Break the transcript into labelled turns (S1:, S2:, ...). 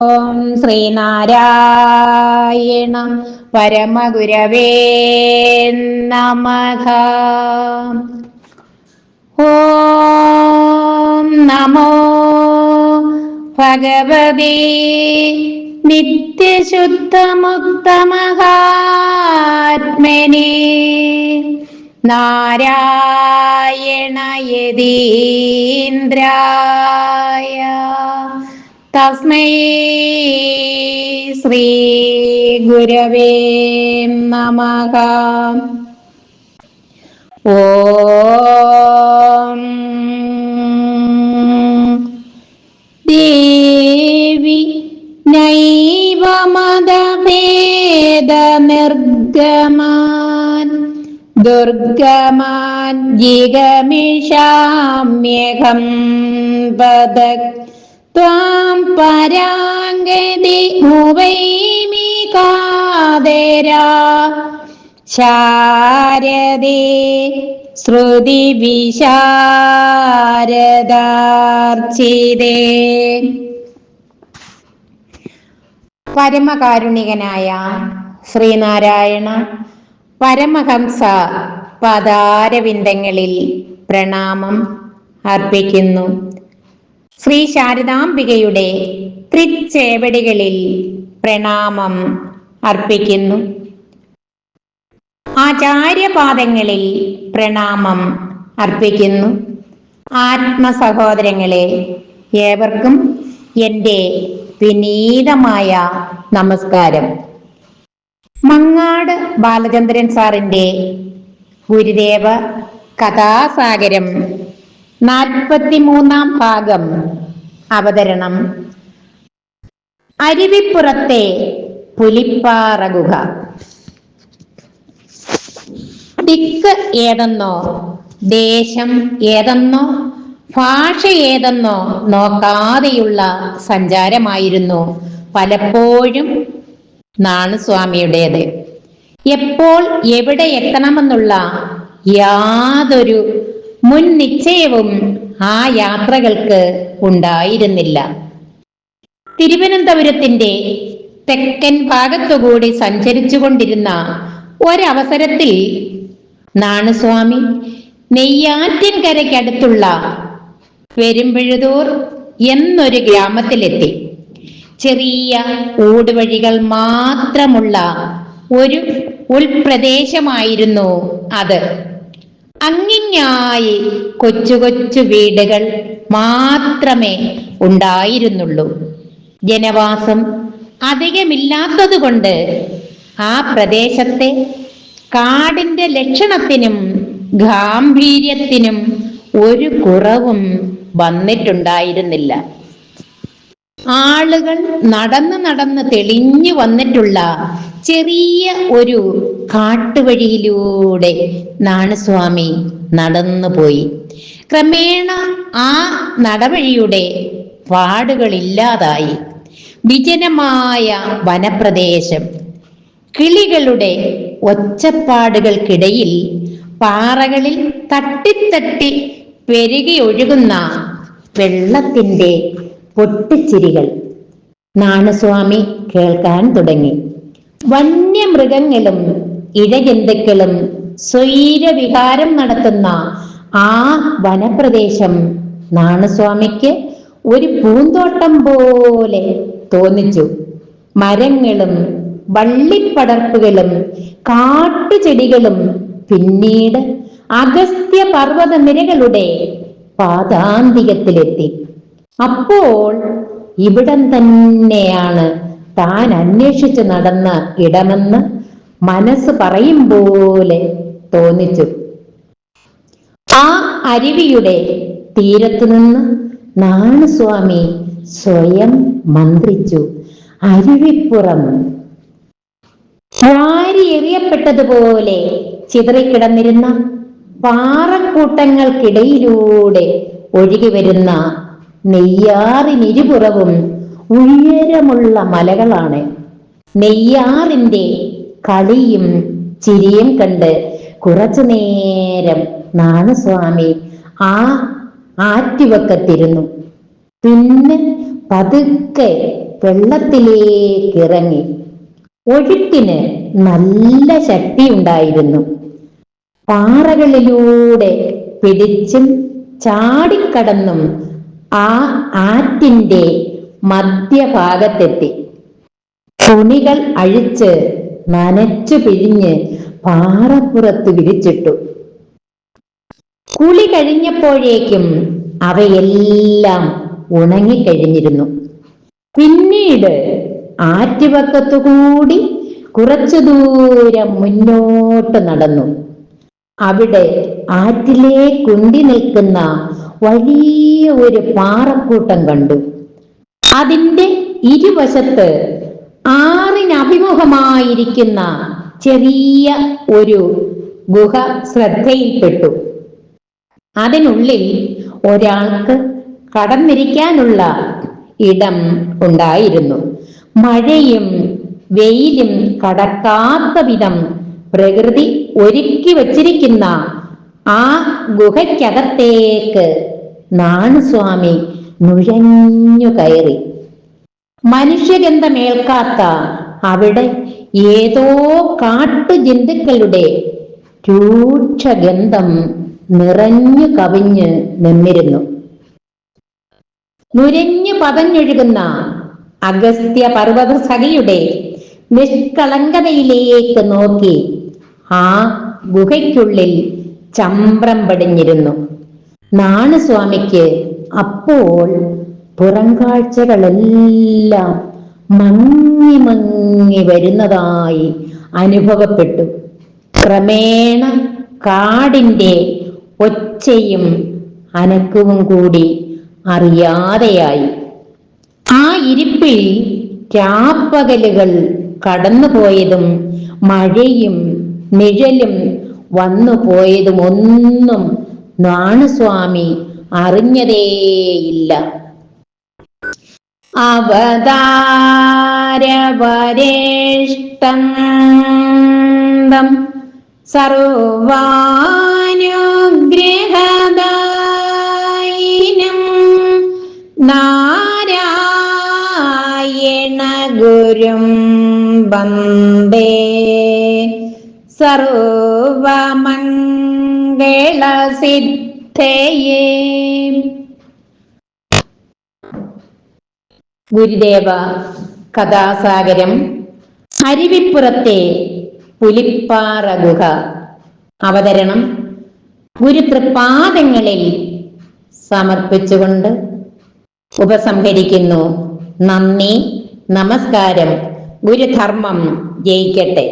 S1: ഓം ശ്രീനാരായണ പരമഗുരവേ നമഃ. ഓം നമോ ഭഗവതി നിത്യശുദ്ധമുക്തമഹാത്മനെ നാരായണ യതീന്ദ്രായ തസ്മൈ ശ്രീ ഗുരവേ നമ. ഓം ദേവി നൈവമദഭേദനിർഗമാൻ ദുർഗമാൻ ജിഗമിഷാമ്യകം പദ ത്വാം പരാങ്കതി മുവൈമി കാതരാ. ശാരദേ ശ്രുതി വിശാരദാർച്ചിതേ. പരമകാരുണികനായ ശ്രീനാരായണ പരമഹംസ പദാരവിന്ദങ്ങളിൽ പ്രണാമം അർപ്പിക്കുന്നു. ശ്രീ ശാരദാംബികയുടെ തൃച്ചേവടികളിൽ പ്രണാമം അർപ്പിക്കുന്നു. ആചാര്യപാദങ്ങളിൽ പ്രണാമം അർപ്പിക്കുന്നു. ആത്മസഹോദരങ്ങളെ ഏവർക്കും എന്റെ വിനീതമായ നമസ്കാരം. മങ്ങാട് ബാലചന്ദ്രൻ സാറിന്റെ ഗുരുദേവ കഥാസാഗരം നാൽപ്പത്തിമൂന്നാം ഭാഗം. അവതരണം. അരുവിപ്പുറത്തെ പുലിപ്പാറ ഗുഹ ദിക്ക് ഏതെന്നോ ദേശം ഏതെന്നോ ഭാഷ ഏതെന്നോ നോക്കാതെയുള്ള സഞ്ചാരമായിരുന്നു പലപ്പോഴും നാണുസ്വാമിയുടേത്. എപ്പോൾ എവിടെ എത്തണമെന്നുള്ള യാതൊരു മുൻ നിശ്ചയവും ആ യാത്രകൾക്ക് ഉണ്ടായിരുന്നില്ല. തിരുവനന്തപുരത്തിന്റെ തെക്കൻ ഭാഗത്തുകൂടി സഞ്ചരിച്ചു കൊണ്ടിരുന്ന ഒരവസരത്തിൽ നാണുസ്വാമി നെയ്യാറ്റിൻകരയ്ക്കടുത്തുള്ള പെരുമ്പഴുതൂർ എന്നൊരു ഗ്രാമത്തിലെത്തി. ചെറിയ ഊടുവഴികൾ മാത്രമുള്ള ഒരു ഉൾപ്രദേശമായിരുന്നു അത്. അങ്ങിങ്ങായി കൊച്ചു കൊച്ചു വീടുകൾ മാത്രമേ ഉണ്ടായിരുന്നുള്ളൂ. ജനവാസം അധികമില്ലാത്തതുകൊണ്ട് ആ പ്രദേശത്തെ കാടിന്റെ ലക്ഷണത്തിനും ഗാംഭീര്യത്തിനും ഒരു കുറവും വന്നിട്ടുണ്ടായിരുന്നില്ല. ആളുകൾ നടന്ന് നടന്ന് തെളിഞ്ഞു വന്നിട്ടുള്ള ചെറിയ ഒരു കാട്ടുവഴിയിലൂടെ നാണസ്വാമി നടന്നുപോയി ക്രമേണ ആ നടവഴിയുടെ പാടുകളില്ലാതായി. വിജനമായ വനപ്രദേശം കിളികളുടെ ഒച്ചപ്പാടുകൾക്കിടയിൽ പാറകളിൽ തട്ടിത്തട്ടി പെരുകി ഒഴുകുന്ന വെള്ളത്തിന്റെ പൊട്ടിച്ചിരികൾ. നാണസ്വാമി കേൾക്കാൻ തുടങ്ങി. വന്യമൃഗങ്ങളും ഇഴജന്തുക്കളും സ്വൈരവിഹാരം നടത്തുന്ന ആ വനപ്രദേശം നാണസ്വാമിക്ക് ഒരു പൂന്തോട്ടം പോലെ തോന്നിച്ചു. മരങ്ങളും വള്ളിപ്പടർപ്പുകളും കാട്ടുചെടികളും പിന്നീട് അഗസ്ത്യ പർവത നിരകളുടെ പാതാന്തികത്തിലെത്തി. അപ്പോൾ ഇവിടം തന്നെയാണ് താൻ അന്വേഷിച്ച് നടന്ന ഇടമെന്ന് മനസ്സ് പറയും പോലെ തോന്നിച്ചു. ആ അരുവിയുടെ തീരത്തു നിന്ന് നാണസ്വാമി സ്വയം മന്ത്രിച്ചു. അരുവിപ്പുറം. വാരി എറിയപ്പെട്ടതുപോലെ ചിതറിക്കിടന്നിരുന്ന പാറക്കൂട്ടങ്ങൾക്കിടയിലൂടെ ഒഴുകി വരുന്ന നെയ്യാറിനിരുപുറവും ഉയരമുള്ള മലകളാണ്. നെയ്യാറിന്റെ കളിയും ചിരിയും കണ്ട് കുറച്ചു നേരം നാണസ്വാമി ആ ആറ്റുവക്കത്തിരുന്നു. പിന്നെ പതുക്കെ വെള്ളത്തിലേക്കിറങ്ങി ഒഴുക്കിന് നല്ല ശക്തി ഉണ്ടായിരുന്നു പാറകളിലൂടെ പിടിച്ചും ചാടിക്കടന്നും ആ ആറ്റിന്റെ മധ്യഭാഗത്തെത്തി. തുണികൾ അഴിച്ച് നനച്ചു പിഴിഞ്ഞ് പാറപ്പുറത്ത് വിരിച്ചിട്ടു. കുളി കഴിഞ്ഞപ്പോഴേക്കും അവയെല്ലാം ഉണങ്ങിക്കഴിഞ്ഞിരുന്നു. പിന്നീട് ആറ്റുപക്കത്തുകൂടി കുറച്ചു ദൂരം മുന്നോട്ട് നടന്നു. അവിടെ ആറ്റിലെ കുണ്ടി നിൽക്കുന്ന വലിയ ഒരു പാറക്കൂട്ടം കണ്ടു. അതിന്റെ ഇരുവശത്ത് ആറിനഭിമുഖമായിരിക്കുന്ന ചെറിയ ഒരു ഗുഹ ശ്രദ്ധയിൽപ്പെട്ടു. അതിനുള്ളിൽ ഒരാൾക്ക് കടന്നിരിക്കാനുള്ള ഇടം ഉണ്ടായിരുന്നു. മഴയും വെയിലും കടക്കാത്ത വിധം പ്രകൃതി ഒരുക്കി വച്ചിരിക്കുന്ന ആ ഗുഹയ്ക്കകത്തേക്ക് നാണുസ്വാമി നുഴഞ്ഞു കയറി. മനുഷ്യഗന്ധമേൽക്കാത്ത അവിടെ ഏതോ കാട്ടു ജന്തുക്കളുടെ രൂക്ഷഗന്ധം നിറഞ്ഞു കവിഞ്ഞ് നിന്നിരുന്നു. നുരഞ്ഞു പതഞ്ഞൊഴുകുന്ന അഗസ്ത്യ പർവത സഖിയുടെ നിഷ്കളങ്കതയിലേക്ക് നോക്കി ആ ഗുഹയ്ക്കുള്ളിൽ ചമ്പ്രം പടിഞ്ഞിരുന്നു. നാണുസ്വാമിക്ക് അപ്പോൾ പുറംകാഴ്ചകളെല്ലാം മങ്ങി മങ്ങി വരുന്നതായി അനുഭവപ്പെട്ടു. ക്രമേണ കാടിന്റെ ഒച്ചയും അനക്കവും കൂടി അറിയാതെയായി. ആ ഇരിപ്പിൽ രാപ്പകലുകൾ കടന്നുപോയതും മഴയും നിഴലും വന്നു പോയതും ഒന്നും നാണുസ്വാമി അറിഞ്ഞതേയില്ല. അവതാരവരേഷ്ടം സർവാനുഗ്രഹദായിനം നാരായണ ഗുരും വന്ദേ സർവമംഗളസിദ്ധയേ ഗുരുദേവ കഥാസാഗരം അരുവിപ്പുറത്തെ പുലിപ്പാറ ഗുഹ അവതരണം ഗുരുതൃപാദങ്ങളിൽ സമർപ്പിച്ചുകൊണ്ട് ഉപസംഹരിക്കുന്നു. നന്ദി നമസ്കാരം. ഗുരുധർമ്മം ജയിക്കട്ടെ.